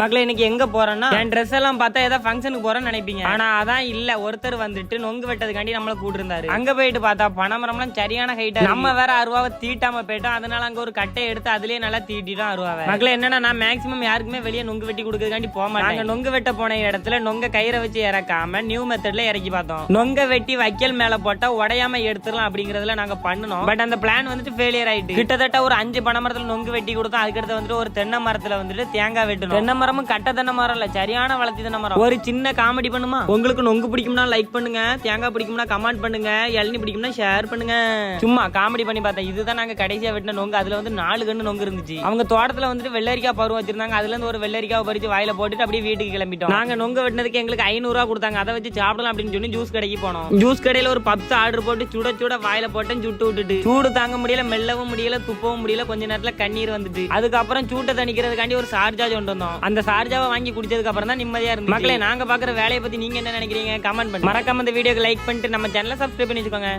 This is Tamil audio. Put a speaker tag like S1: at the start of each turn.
S1: மக்களே இன்னைக்கு எங்க போறோம்னா என் ட்ரெஸ் எல்லாம் பார்த்தா ஏதோ ஃபங்க்ஷனுக்கு போறேன்னு நினைப்பீங்க. ஆனா அதான் இல்ல. ஒருத்தர் வந்துட்டு நொங்கு வெட்டதுக்காண்டி நம்மள கூட்டிருந்தாரு. அங்க போயிட்டு பார்த்தா பனைமரம்லாம் சரியான ஹைட்டா நம்ம வேற அருவாவை தீட்டாம போயிட்டோம். அதனால அங்க ஒரு கட்டை எடுத்து அதுலயே நல்லா தீட்டிட்டோம் அருவாவை. மக்களே என்னன்னா நான் மேக்ஸிமம் யாருக்குமே வெளியே நொங்கு வெட்டி கொடுக்கறதுக்காண்டி போக மாட்டேன். நாங்க வெட்ட போன இடத்துல நொங்க கயிறை வச்சு இறக்காம நியூ மெத்தட்ல இறக்கி பார்த்தோம். நொங்க வெட்டி வைக்கல் மேல போட்டா உடையாம எடுத்துடலாம் அப்படிங்கறதுல நாங்க பண்ணணும். பட் அந்த பிளான் வந்துட்டு ஃபெயிலியர் ஆயிட்டு. கிட்டத்தட்ட ஒரு அஞ்சு பனை மரத்துல நொங்கு வெட்டி கொடுத்தோம். அதுக்கடுத்து வந்துட்டு ஒரு தென்னை மரத்துல வந்துட்டு தேங்காய் வெட்டணும். தென்னை மரமும் கட்ட தென்னை மரம் இல்ல சரியான வளர்ச்சி தென்னை மரம். ஒரு சின்ன காமெடி பண்ணுமா? உங்களுக்கு நொங்கு பிடிக்கும்னா லைக் பண்ணுங்க. தேங்காய் பிடிக்கும்னா கமெண்ட் பண்ணுங்க. இளநி பிடிக்கும்னா ஷேர் பண்ணுங்க. சும்மா காமெடி பண்ணி பார்த்தேன். இதுதான் நாங்க கடைசியா வெட்டின நொங்கு. அதுல வந்து நாலு கண்ணு நொங்கு இருந்துச்சு. அவங்க தோட்டத்துல வந்துட்டு வெள்ளரிக்காய் பருவம் வச்சிருந்தாங்க. அதுல இருந்து ஒரு வெள்ளரிக்காய் பறிச்சு வாயில போட்டுட்டு அப்படியே வீட்டுக்கு கிளம்பிட்டோம். நாங்க நொங்கு வெட்டினதுக்கு எங்களுக்கு ஐநூறு ரூபா கொடுத்தாங்க. அதை வச்சு சாப்பிடலாம் அப்படின்னு சொல்லி ஜூஸ் கடைக்கு போனோம். ஜூஸ் கடையில ஒரு பப்ஸ் ஆர்டர் போட்டு சுட சுட வாயில போட்டேன். சுட்டு விட்டுட்டு. சூடு தாங்க முடியல மெல்லவும் முடியல துப்பவும் முடியல. கொஞ்ச நேரத்துல கண்ணீர் வந்துட்டு அதுக்கப்புறம் சூட்டை தணிக்கிறதுக்காண்டி ஒரு சார்ஜா கொண்டு வந்தோம். அந்த சார்ஜாவை வாங்கி குடிச்சதுக்கு அப்புறம் தான் நிம்மதியா இருந்து மக்களே நாங்க பாக்குற வேலையை பத்தி நீங்க என்ன நினைக்கிறீங்க? கமெண்ட் பண்ணி மறக்காம இந்த வீடியோக்கு லைக் பண்ணிட்டு நம்ம சேனலை சப்ஸ்கிரைப் பண்ணி வச்சுக்கோங்க.